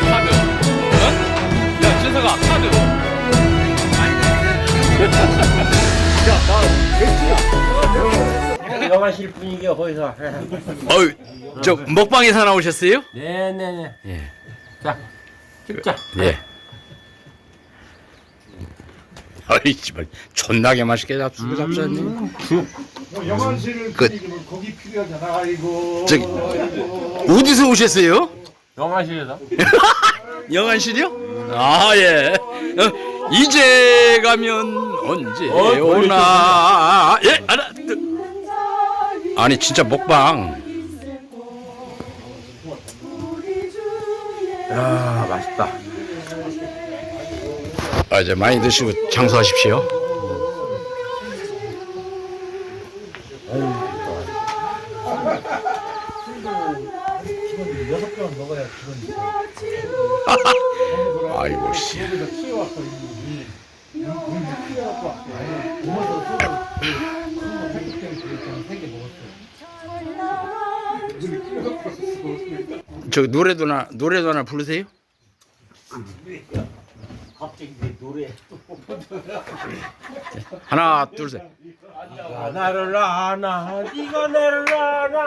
카드야 카드 야 준서가 카드. 영화실 분위기가 거기서 어유 저 먹방에서 나오셨어요? 네네네. 예. 자 찍자. 예. 아이 씨발 존나게 맛있게 잡수고 잡수니. 영화실 분위기 거기 필요하잖아 아이고. 저기 어디서 오셨어요? 영화실에서. 영안실이요? 아 예. 어, 이제 가면 언제 어, 오나? 예, 둘. 아니 진짜 먹방. 야, 맛있다. 아 이제 많이 드시고 장수하십시오. 여섯 병 먹어야 아이고 씨. 여기서 키워갖고 이 문제 키워갖고 아니 부모도 쓰고 큰거 백병 그랬잖아 세개 먹었어. 저 노래도 나 노래도나 부르세요? 갑자기 내 노래. 하나 둘 셋. 네가 나를 아나, 네가 나를 아나.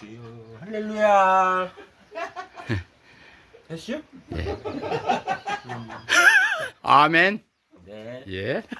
주여, 할렐루야. 됐어요? 아멘. 네. 예.